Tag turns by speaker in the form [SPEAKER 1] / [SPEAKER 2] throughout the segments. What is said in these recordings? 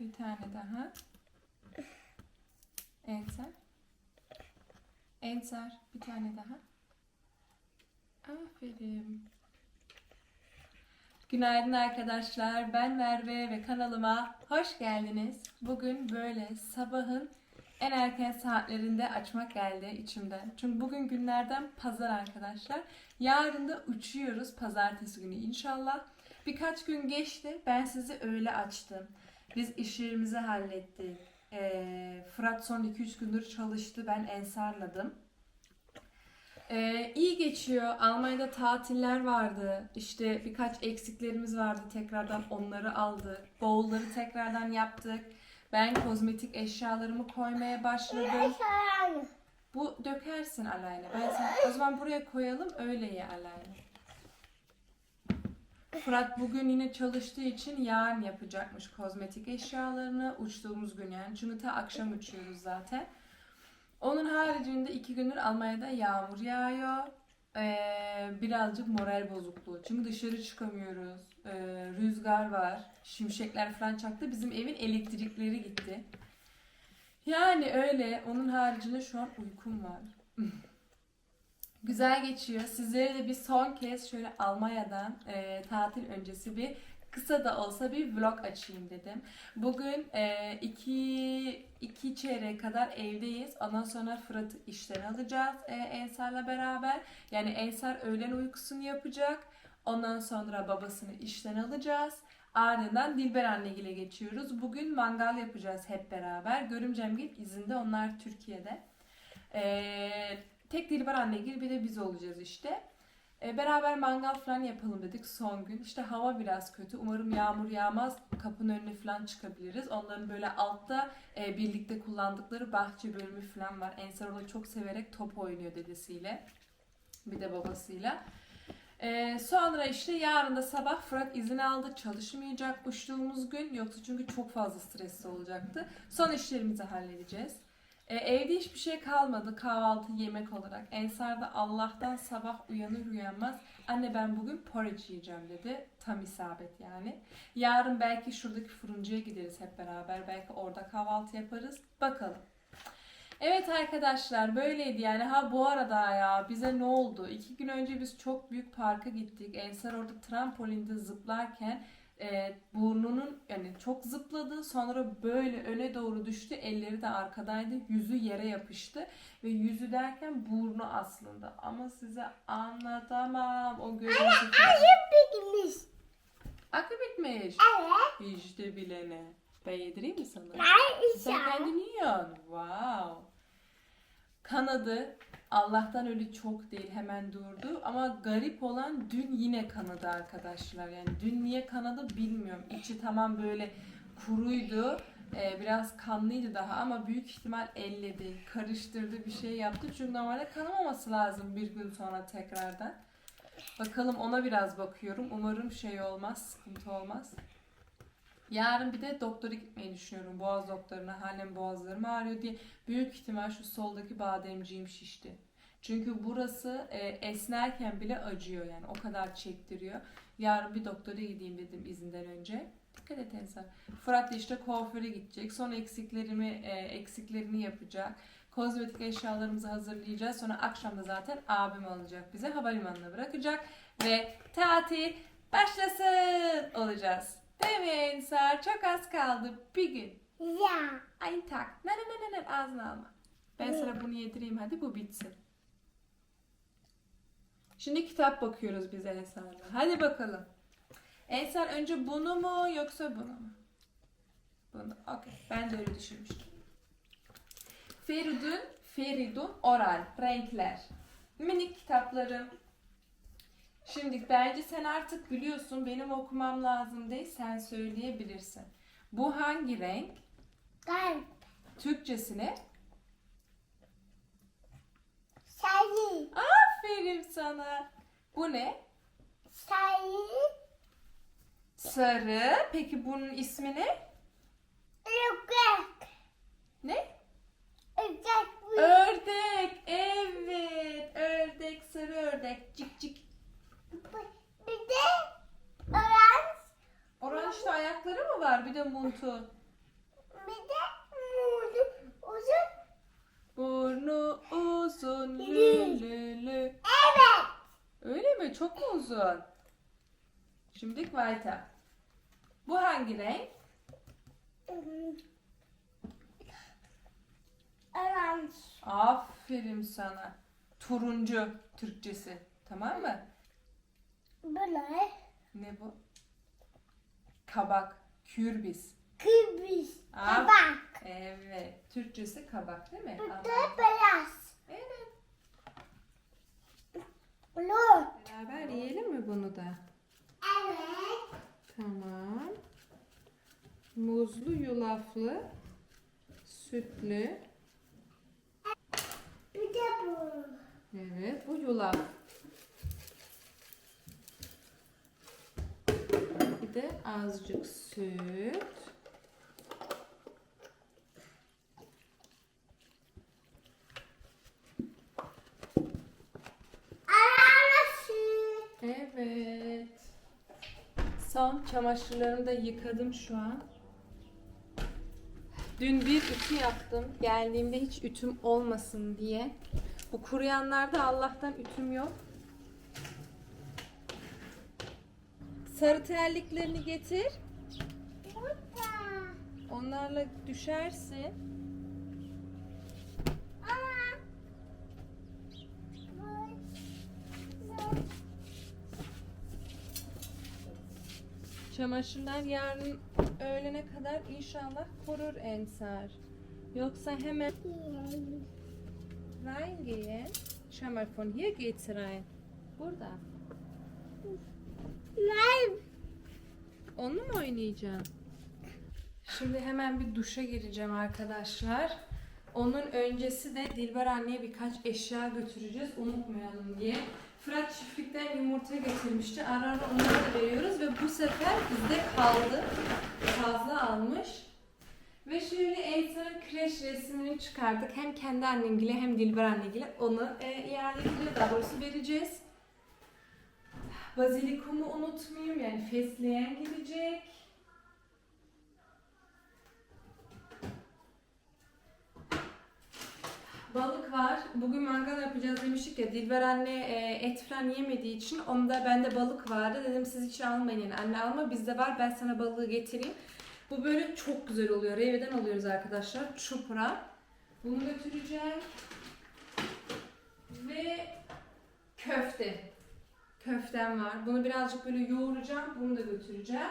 [SPEAKER 1] Bir tane daha. Ensar. Ensar. Bir tane daha. Aferin. Günaydın arkadaşlar. Ben Merve ve kanalıma hoş geldiniz. Bugün böyle sabahın en erken saatlerinde açmak geldi içimden. Çünkü bugün günlerden pazar arkadaşlar. Yarın da uçuyoruz pazartesi günü inşallah. Birkaç gün geçti. Ben sizi öyle açtım. Biz işlerimizi hallettik. Ee, Fırat son 2-3 gündür çalıştı. Ben ensarladım. Ee, iyi geçiyor. Almanya'da tatiller vardı. İşte birkaç eksiklerimiz vardı. Tekrardan onları aldık. Bowl'ları tekrardan yaptık. Ben kozmetik eşyalarımı koymaya başladım. Bu dökersin Alayna. Ben sen, o zaman buraya koyalım öyle ye Alayna. Fırat bugün yine çalıştığı için yarın yapacakmış kozmetik eşyalarını uçtuğumuz gün yani. Çünkü ta akşam uçuyoruz zaten. Onun haricinde iki gündür Almanya'da yağmur yağıyor. Ee, birazcık moral bozukluğu. Çünkü dışarı çıkamıyoruz. Ee, rüzgar var. Şimşekler falan çaktı. Bizim evin elektrikleri gitti. Yani öyle. Onun haricinde şu an uykum var. Güzel geçiyor. Sizlere de bir son kez şöyle Almanya'dan e, tatil öncesi bir kısa da olsa bir vlog açayım dedim. Bugün e, iki, iki çeyrek kadar evdeyiz. Ondan sonra Fırat'ı işten alacağız e, Ensar'la beraber. Yani Ensar öğlen uykusunu yapacak. Ondan sonra babasını işten alacağız. Ardından Dilber annegile geçiyoruz. Bugün mangal yapacağız hep beraber. Görümcemgil izinde onlar Türkiye'de. Ee, tek Dilber annegil bir de biz olacağız işte. Ee, beraber mangal falan yapalım dedik son gün. İşte hava biraz kötü. Umarım yağmur yağmaz. Kapının önüne falan çıkabiliriz. Onların böyle altta e, birlikte kullandıkları bahçe bölümü falan var. Ensar orada çok severek top oynuyor dedesiyle. Bir de babasıyla. Ee, sonra işte yarın da sabah Fırat izin aldı. Çalışmayacak uçtuğumuz gün. Yoksa çünkü çok fazla stresli olacaktı. Son işlerimizi halledeceğiz. Ee, evde hiçbir şey kalmadı kahvaltı yemek olarak. Ensar da Allah'tan sabah uyanır uyanmaz anne ben bugün porridge yiyeceğim dedi. Tam isabet yani. Yarın belki şuradaki fırıncıya gideriz hep beraber. Belki orada kahvaltı yaparız. Bakalım. Evet arkadaşlar böyleydi yani. Ha bu arada ya bize ne oldu? İki gün önce biz çok büyük parka gittik. Ensar orada trampolində zıplarken e, burnunun yani çok zıpladı. Sonra böyle öne doğru düştü. Elleri de arkadaydı. Yüzü yere yapıştı. Ve yüzü derken burnu aslında. Ama size anlatamam o görüntü.
[SPEAKER 2] Bitmiş.
[SPEAKER 1] Akı bitmiş.
[SPEAKER 2] Evet.
[SPEAKER 1] İşte bilene. Ben yedireyim mi sana?
[SPEAKER 2] Ben
[SPEAKER 1] Sen kendin yiyorsun. Wow. Kanadı. Allah'tan öyle çok değil hemen durdu ama garip olan dün yine kanadı arkadaşlar. Yani dün niye kanadı bilmiyorum. İçi tamam böyle kuruydu. Ee, biraz kanlıydı daha ama büyük ihtimal elledi, karıştırdı bir şey yaptı. Çünkü normalde kanamaması lazım bir gün sonra tekrardan. Bakalım ona biraz bakıyorum. Umarım şey olmaz, sıkıntı olmaz. Yarın bir de doktora gitmeyi düşünüyorum. Boğaz doktoruna. Halen boğazlarım ağrıyor diye. Büyük ihtimal şu soldaki bademciğim şişti. Çünkü burası e, esnerken bile acıyor yani. O kadar çektiriyor. Yarın bir doktora gideyim dedim izinden önce. Dikkat et Ensar. Fırat da işte kuaföre gidecek. Son eksiklerimi e, eksiklerini yapacak. Kozmetik eşyalarımızı hazırlayacağız. Sonra akşam da zaten abim alacak bize. Havalimanına bırakacak. Ve tatil başlasın olacağız. Mi Ensar? Çok az kaldı. Bir gün.
[SPEAKER 2] Ya.
[SPEAKER 1] Ein Tag. Nein, nein, nein, nein, ağzına alma. Ben sana bunu yedireyim hadi bu bitsin. Şimdi kitap bakıyoruz biz Ensar'la. Hadi bakalım. Ensar önce bunu mu yoksa bunu mu? Bunu. Okey. Ben de öyle düşünmüştüm. Feridun, Feridun Oral. Renkler. Minik kitaplarım. Şimdi bence sen artık biliyorsun benim okumam lazım değil sen söyleyebilirsin. Bu hangi renk?
[SPEAKER 2] Kalp.
[SPEAKER 1] Türkçesine
[SPEAKER 2] Sayı.
[SPEAKER 1] aferin sana. Bu ne?
[SPEAKER 2] Sayı.
[SPEAKER 1] Sarı. Peki bunun ismi ne?
[SPEAKER 2] Ördek.
[SPEAKER 1] Ne?
[SPEAKER 2] Ördek.
[SPEAKER 1] Ördek. Evet. Ördek. Sarı ördek. Cik cik.
[SPEAKER 2] Bir de oranj.
[SPEAKER 1] Oranjda ayakları mı var? Bir de montun. Bir de burnu uzun.
[SPEAKER 2] Burnu uzun.
[SPEAKER 1] Lü, lü, lü.
[SPEAKER 2] Evet.
[SPEAKER 1] Öyle mi? Çok mu uzun? Şimdi Vayta. Bu hangi renk?
[SPEAKER 2] Oranj.
[SPEAKER 1] Aferin sana. Turuncu Türkçesi. Tamam mı?
[SPEAKER 2] Bu ne?
[SPEAKER 1] Ne bu? Kabak. Kürbis.
[SPEAKER 2] Kıbrıs.
[SPEAKER 1] Aa.
[SPEAKER 2] Tabak.
[SPEAKER 1] Evet. Türkçesi kabak değil mi?
[SPEAKER 2] Bu da beyaz.
[SPEAKER 1] Evet.
[SPEAKER 2] Blue.
[SPEAKER 1] Beraber yiyelim mi bunu da?
[SPEAKER 2] Evet.
[SPEAKER 1] Tamam. Muzlu, yulaflı, sütlü.
[SPEAKER 2] Bir de bu.
[SPEAKER 1] Evet, bu yulaf. De azıcık süt. Evet. Son çamaşırlarımı da yıkadım şu an. Dün bir ütü yaptım. Geldiğimde hiç ütüm olmasın diye. Bu kuruyanlarda Allah'tan ütüm yok. Sarı terliklerini getir. Onlarla düşersin. Çamaşırlar yarın öğlene kadar inşallah korur Ensar. Yoksa hemen reingehen. Schau mal, von hier geht's rein. Burada.
[SPEAKER 2] Nein.
[SPEAKER 1] Onunla mı oynayacaksın? Şimdi hemen bir duşa gireceğim arkadaşlar. Onun öncesi de Dilber anneye birkaç eşya götüreceğiz unutmayalım diye. Fırat çiftlikten yumurta getirmişti. Ara ara onları da veriyoruz ve bu sefer bizde kaldı. Fazla almış. Ve şöyle Elsa'nın kreş resmini çıkardık. Hem kendi annemgile hem Dilber annegile onu e, iadegile daha doğrusu vereceğiz. Bazilikumu unutmayayım yani fesleğen gidecek. Balık var. Bugün mangal yapacağız demiştik ya. Dilber anne e, et falan yemediği için onda bende balık vardı. Dedim siz hiç almayın yani. Anne alma bizde var ben sana balığı getireyim. Bu böyle çok güzel oluyor. Reyve'den alıyoruz arkadaşlar. Çupra. Bunu götüreceğim. Ve köfte. Köftem var. Bunu birazcık böyle yoğuracağım. Bunu da götüreceğim.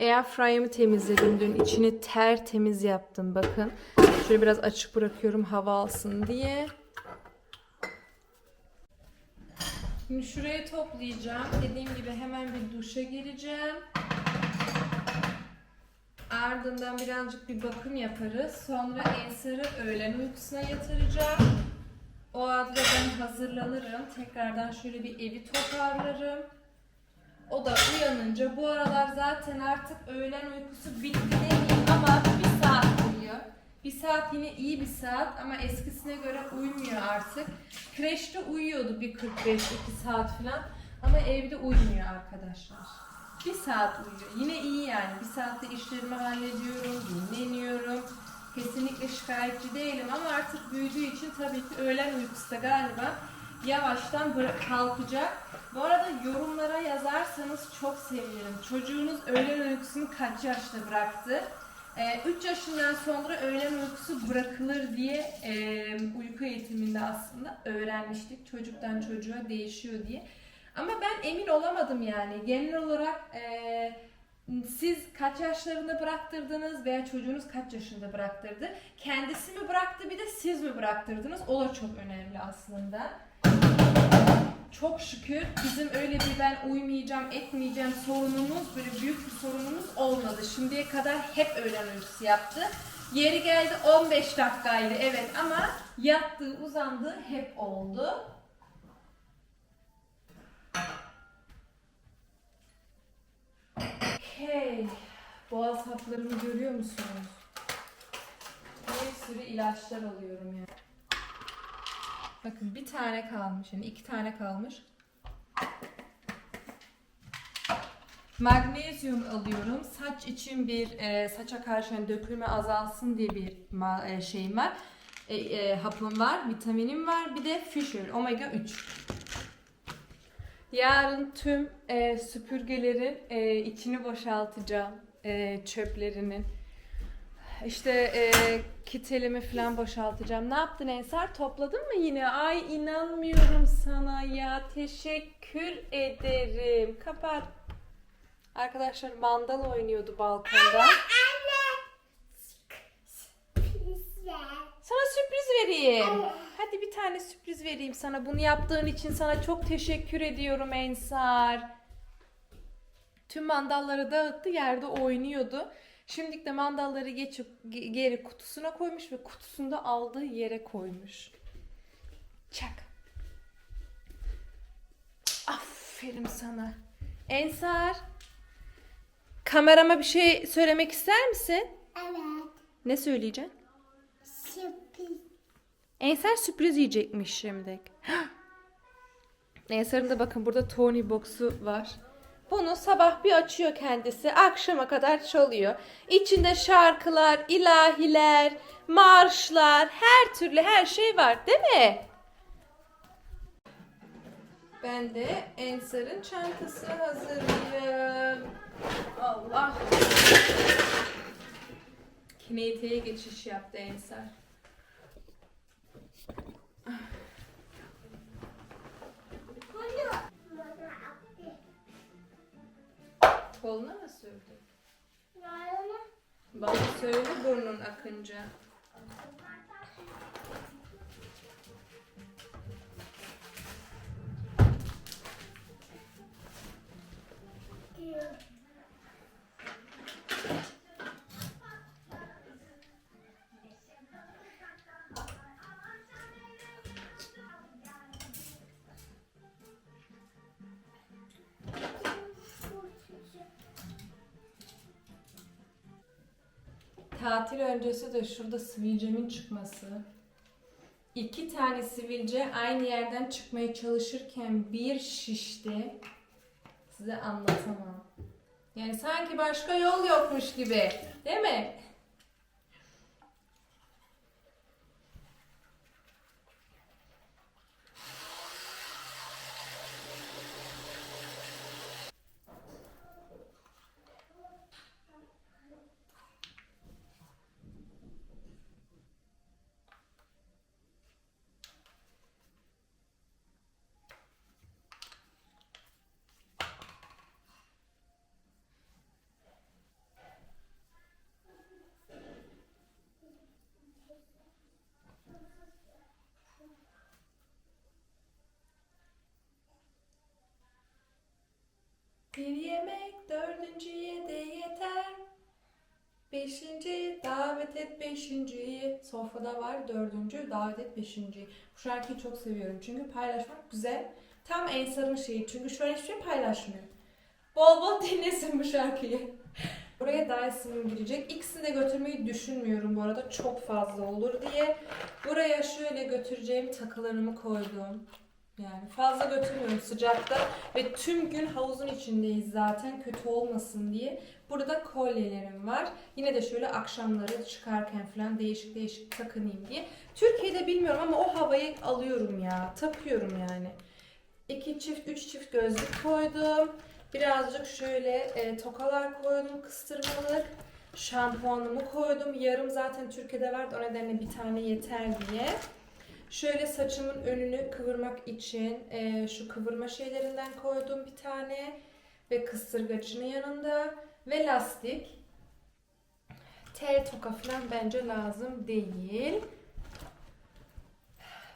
[SPEAKER 1] Airfryer'ımı temizledim dün. İçini tertemiz yaptım bakın. Şöyle biraz açık bırakıyorum hava alsın diye. Şimdi şurayı toplayacağım. Dediğim gibi hemen bir duşa gireceğim. Ardından birazcık bir bakım yaparız. Sonra Ensar'ı öğlen uykusuna yatıracağım. O arada ben hazırlanırım. Tekrardan şöyle bir evi toparlarım. O da uyanınca bu aralar zaten artık öğlen uykusu bitti demeyeyim ama bir saat uyuyor. Bir saat yine iyi bir saat ama eskisine göre uyumuyor artık. Kreşte uyuyordu bir 45-2 saat falan ama evde uyumuyor arkadaşlar. Bir saat uyuyor. Yine iyi yani. Bir saatte işlerimi hallediyorum, dinleniyorum. Kesinlikle şikayetçi değilim ama artık büyüdüğü için tabii ki öğlen uykusu da galiba yavaştan kalkacak. Bu arada yorumlara yazarsanız çok sevinirim. Çocuğunuz öğlen uykusunu kaç yaşta bıraktı? 3 yaşından sonra öğlen uykusu bırakılır diye e, uyku eğitiminde aslında öğrenmiştik. Çocuktan çocuğa değişiyor diye. Ama ben emin olamadım yani. Genel olarak e, siz kaç yaşlarında bıraktırdınız veya çocuğunuz kaç yaşında bıraktırdı? Kendisi mi bıraktı bir de siz mi bıraktırdınız? O da çok önemli aslında. Çok şükür bizim öyle bir ben uymayacağım, etmeyeceğim sorunumuz, böyle büyük bir sorunumuz olmadı. Şimdiye kadar hep öğlen uykusu yaptı. Yeri geldi 15 dakikaydı evet ama yattığı, uzandığı hep oldu. Hey, boğaz haplarımı görüyor musunuz? Bir sürü ilaçlar alıyorum ya. Bakın bir tane kalmış, yani iki tane kalmış. Magnezyum alıyorum. Saç için bir e, saça karşı hani dökülme azalsın diye bir e, şeyim var. e, e, hapım var, vitaminim var, bir de fish oil, omega 3. Yarın tüm e, süpürgelerin e, içini boşaltacağım. E, çöplerinin. İşte e, kitelimi falan boşaltacağım. Ne yaptın Ensar? Topladın mı yine? Ay inanmıyorum sana ya. Teşekkür ederim. Kapat. Arkadaşlar mandal oynuyordu balkonda. Sana sürpriz vereyim. Hadi bir tane sürpriz vereyim sana. Bunu yaptığın için sana çok teşekkür ediyorum Ensar. Tüm mandalları dağıttı yerde oynuyordu. Şimdi de mandalları geçip ge- geri kutusuna koymuş ve kutusunda aldığı yere koymuş. Çak. Aferin sana. Ensar. Kamerama bir şey söylemek ister misin?
[SPEAKER 2] Evet.
[SPEAKER 1] Ne söyleyeceksin?
[SPEAKER 2] Sürpriz.
[SPEAKER 1] Ensar sürpriz yiyecekmiş şimdi. Ensar'ın da bakın burada Tony box'u var. Bunu sabah bir açıyor kendisi. Akşama kadar çalıyor. İçinde şarkılar, ilahiler, marşlar, her türlü her şey var değil mi? Ben de Ensar'ın çantasını hazırlayayım. Allah. Kineteye geçiş yaptı Ensar. Koluna mı sürdün? Bana söyle burnun akınca. Tatil öncesi de şurada sivilcemin çıkması. İki tane sivilce aynı yerden çıkmaya çalışırken bir şişti. Size anlatamam. Yani sanki başka yol yokmuş gibi. Değil mi? Bir yemek dördüncüye de yeter. Beşinci davet et beşinciyi. Sofrada var dördüncü davet et beşinciyi. Bu şarkıyı çok seviyorum çünkü paylaşmak güzel. Tam Ensar'ın şeyi çünkü şu an hiçbir şey paylaşmıyor. Bol bol dinlesin bu şarkıyı. Buraya Dyson'ım girecek. İkisini de götürmeyi düşünmüyorum bu arada çok fazla olur diye. Buraya şöyle götüreceğim takılarımı koydum. Yani fazla götürmüyorum sıcakta ve tüm gün havuzun içindeyiz zaten kötü olmasın diye. Burada kolyelerim var. Yine de şöyle akşamları çıkarken falan değişik değişik takınayım diye. Türkiye'de bilmiyorum ama o havayı alıyorum ya. Takıyorum yani. İki çift, üç çift gözlük koydum. Birazcık şöyle e, tokalar koydum kıstırmalık. Şampuanımı koydum. Yarım zaten Türkiye'de vardı. O nedenle bir tane yeter diye. Şöyle saçımın önünü kıvırmak için e, şu kıvırma şeylerinden koydum bir tane. Ve kıstırgacının yanında. Ve lastik. Tel toka falan bence lazım değil.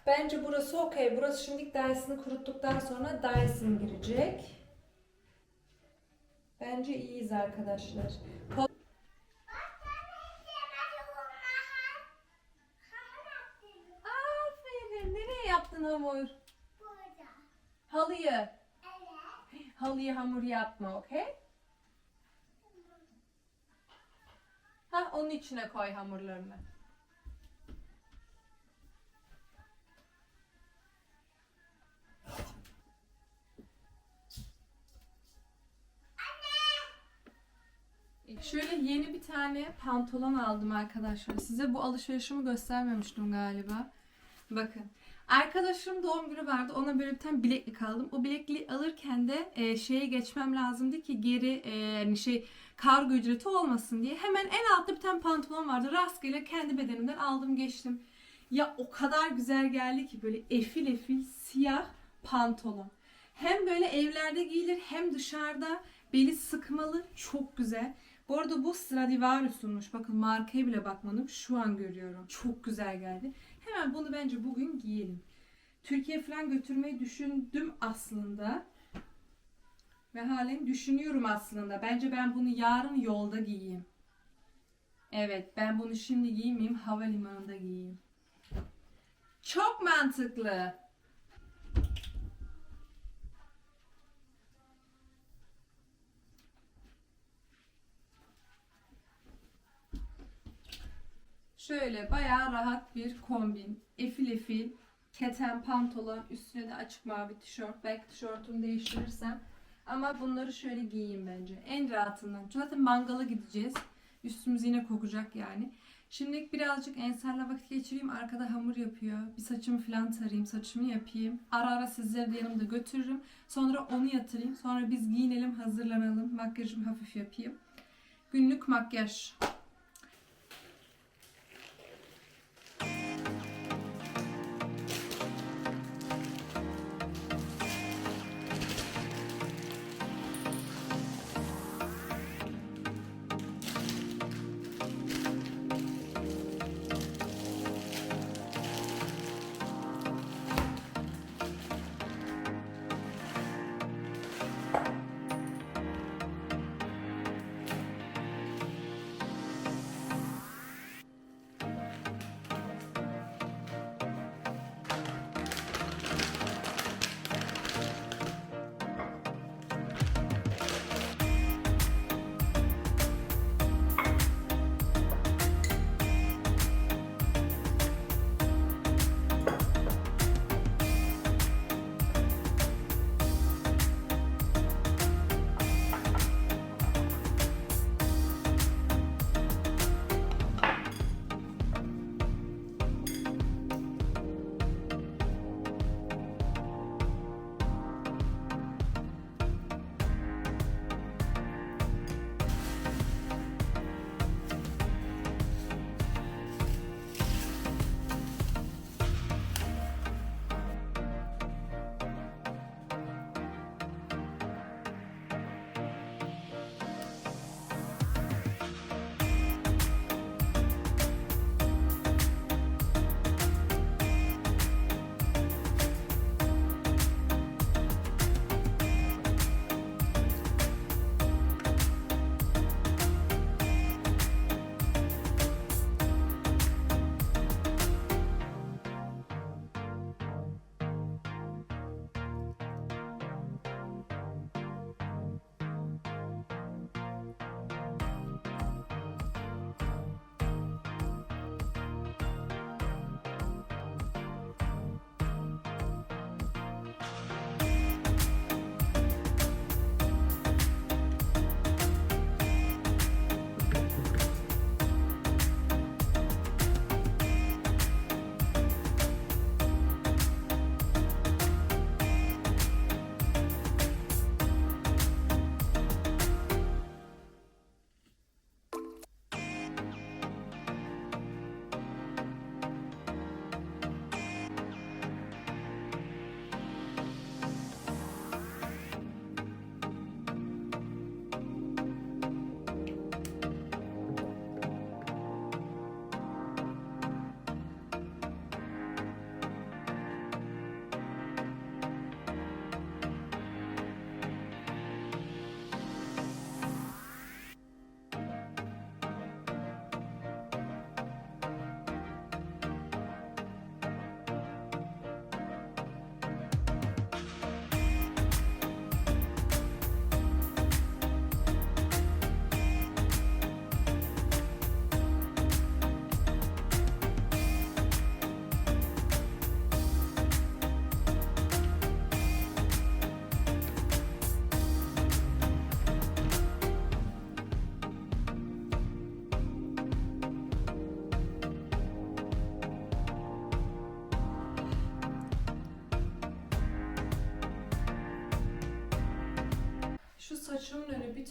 [SPEAKER 1] Bence burası okey. Burası şimdi Dyson'ı kuruttuktan sonra Dyson girecek. Bence iyiyiz arkadaşlar. Aferin. Nereye yaptın hamur? Halıyı. Halıyı hamur yapma, okey? Ha, onun içine koy hamurlarını. Şöyle yeni bir tane pantolon aldım arkadaşlar. Size bu alışverişimi göstermemiştim galiba. Bakın. Arkadaşım doğum günü vardı. Ona böyle bir tane bileklik aldım. O bilekliği alırken de e, şeye geçmem lazımdı ki geri e, yani şey kargo ücreti olmasın diye. Hemen en altta bir tane pantolon vardı. Rastgele kendi bedenimden aldım geçtim. Ya o kadar güzel geldi ki böyle efil efil siyah pantolon. Hem böyle evlerde giyilir hem dışarıda beli sıkmalı çok güzel. Bu arada bu Stradivarius'unmuş. Bakın markaya bile bakmadım. Şu an görüyorum. Çok güzel geldi. Hemen bunu bence bugün giyelim. Türkiye falan götürmeyi düşündüm aslında. Ve halen düşünüyorum aslında. Bence ben bunu yarın yolda giyeyim. Evet ben bunu şimdi giymeyeyim. Havalimanında giyeyim. Çok mantıklı. Şöyle bayağı rahat bir kombin. Efil efil keten pantolon, üstüne de açık mavi tişört. Belki tişörtümü değiştirirsem. Ama bunları şöyle giyeyim bence. En rahatından. Çünkü zaten mangala gideceğiz. Üstümüz yine kokacak yani. Şimdi birazcık Ensar'la vakit geçireyim. Arkada hamur yapıyor. Bir saçımı falan tarayayım. Saçımı yapayım. Ara ara sizleri de yanımda götürürüm. Sonra onu yatırayım. Sonra biz giyinelim, hazırlanalım. Makyajımı hafif yapayım. Günlük makyaj.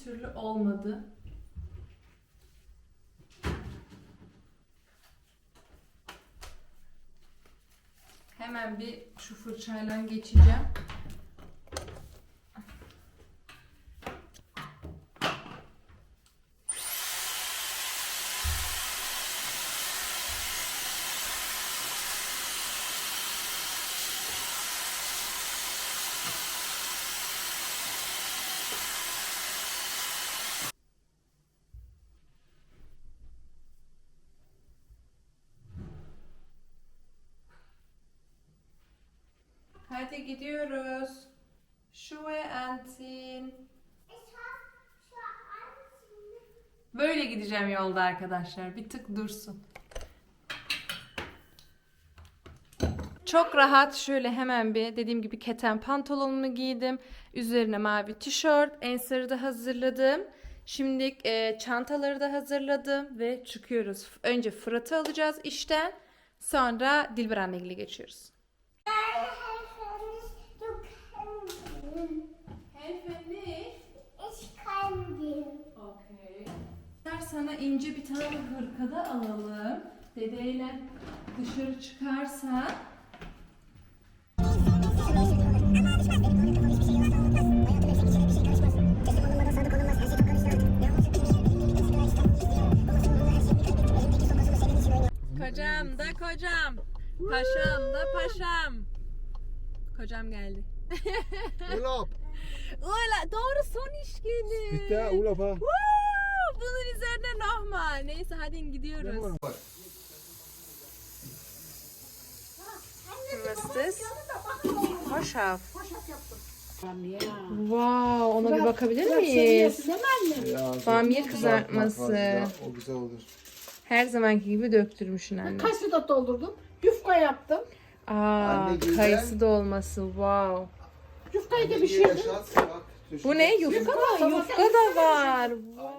[SPEAKER 1] Türlü olmadı. Hemen bir şu fırçayla geçeceğim. Hadi gidiyoruz. Schuhe anziehen. Böyle gideceğim yolda arkadaşlar. Bir tık dursun. Çok rahat şöyle hemen bir dediğim gibi keten pantolonumu giydim. Üzerine mavi tişört, ensarı da hazırladım. Şimdi e, çantaları da hazırladım ve çıkıyoruz. Önce Fırat'ı alacağız işten. Sonra Dilber anneyle geçiyoruz. Helfen
[SPEAKER 2] Ich kann.
[SPEAKER 1] Der sana ince bir tane hırka da alalım. Dedeyle dışarı çıkarsa Kocam da kocam. Paşam da paşam. Kocam geldi.
[SPEAKER 3] Urlaub.
[SPEAKER 1] Ola doğru son iş günü.
[SPEAKER 3] Bitte Urlaub ha.
[SPEAKER 1] Woo! Bunun üzerine nochmal. Neyse hadi gidiyoruz. Das? Hoşaf. Wow, ona bir bakabilir miyiz? Bamya kızartması.
[SPEAKER 3] o güzel olur.
[SPEAKER 1] Her zamanki gibi döktürmüşsün anne.
[SPEAKER 4] Kaşlı da doldurdum. Yufka yaptım.
[SPEAKER 1] Aa, kayısı dolması. Wow.
[SPEAKER 4] Yufkayı da pişirdim.
[SPEAKER 1] Bu ne? Yufka da, yufka da var. Wow.